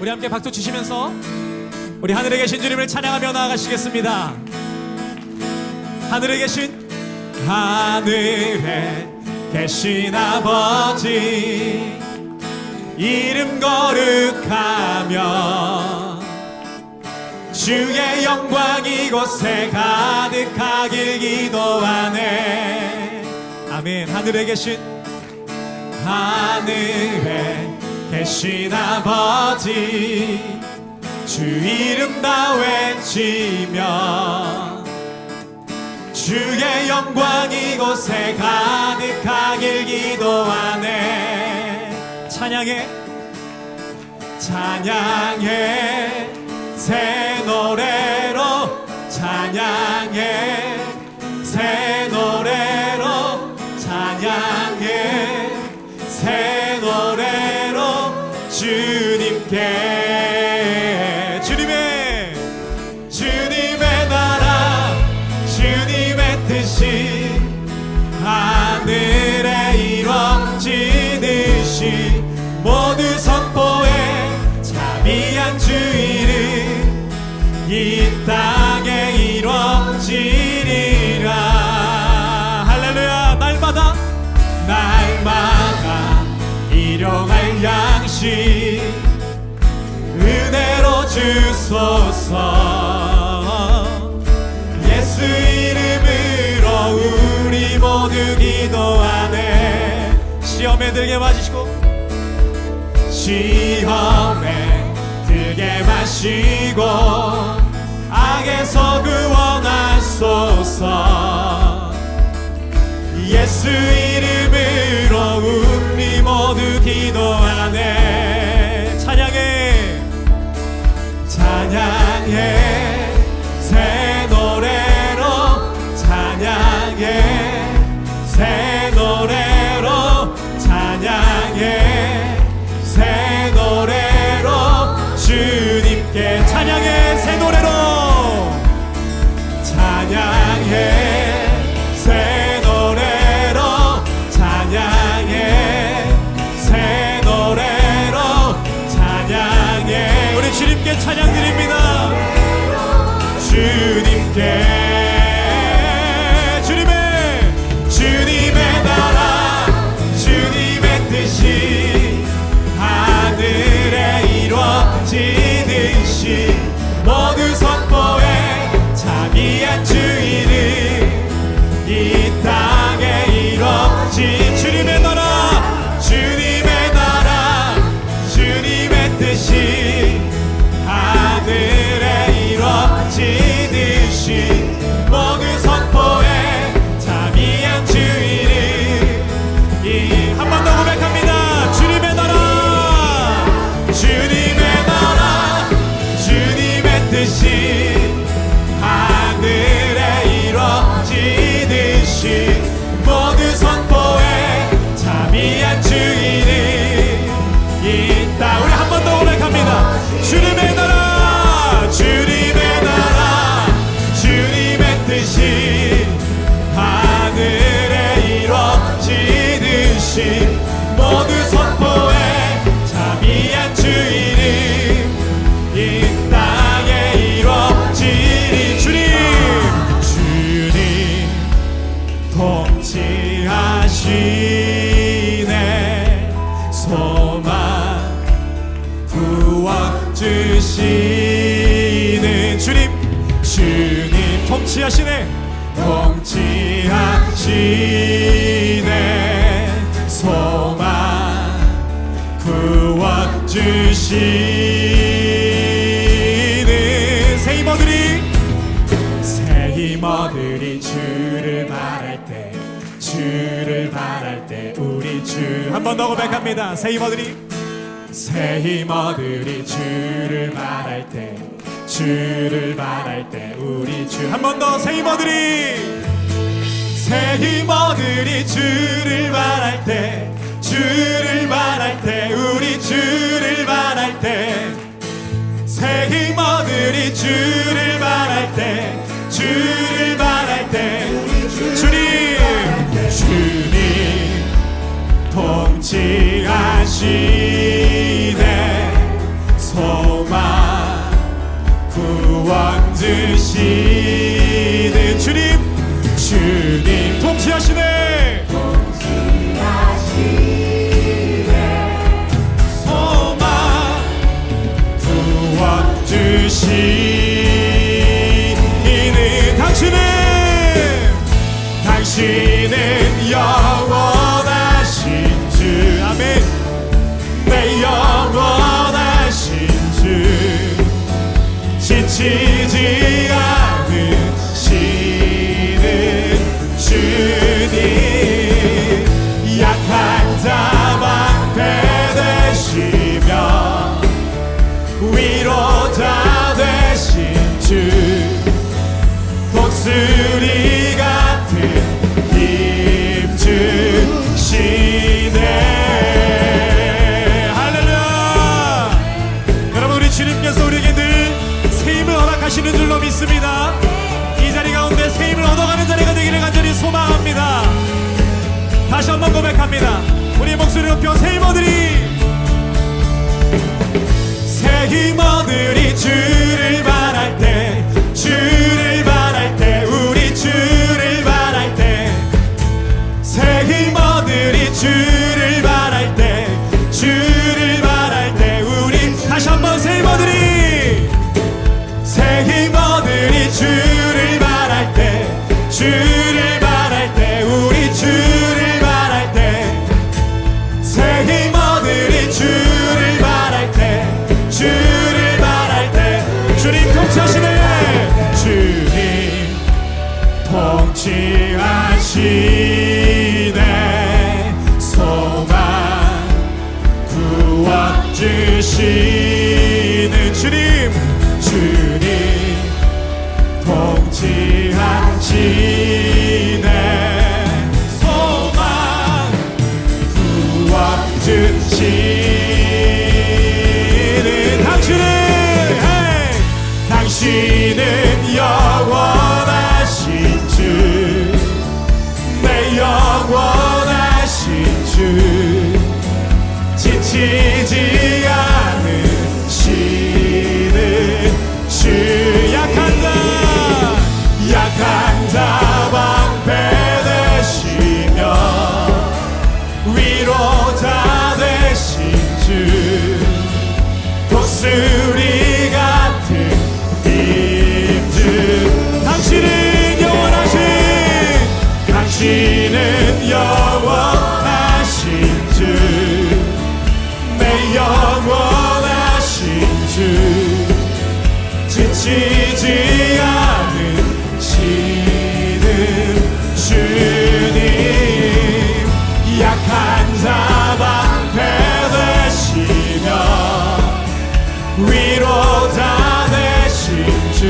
우리 함께 박수 치시면서 우리 하늘에 계신 주님을 찬양하며 나아가시겠습니다. 하늘에 계신 하늘에 계신 아버지 이름 거룩하며 주의 영광 이곳에 가득하길 기도하네 아멘 하늘에 계신 하늘에 계신 아버지. 주 이름 다 외치며 주의 영광 이 곳에 가득하길 기도하네. 찬양해. 찬양해. 새 하늘에 이루어지듯이 모두 선포해 자비한 주 이름 이 땅에 이루어지리라. 할렐루야 날마다 날마다 일용할 양식 은혜로 주소서 모두 기도하네. 시험에 들게 마시고 시험에 들게 마시고 악에서 구원하소서 고백합니다. 주님의 주시는 주님 주님 통치하시네. 통치하시네. 소망 구원 주시는 새 힘어들이 주를 바랄 때 주를 바랄 때 우리 주 한 번 더 고백합니다. 새 힘어들이 새 힘어들이 주를 바랄 때 주를 바랄 때 우리 주. 한 번 더 새 힘어들이! 새 힘어들이 주를 바랄 때 주를 바랄 때 우리 주를 바랄 때새 힘어들이 주를 바랄 때주 만드시는 주님 주님 통치하시네. 주시는 당신의 당신의 영 고백합니다. 우리 목소리 높여 새 힘어들이 새 힘어들이 주를 당신의 소망 구원 주시는 주님. 지지 않으시는 주님. 약한 자 방패 되시며 위로자 되신 주.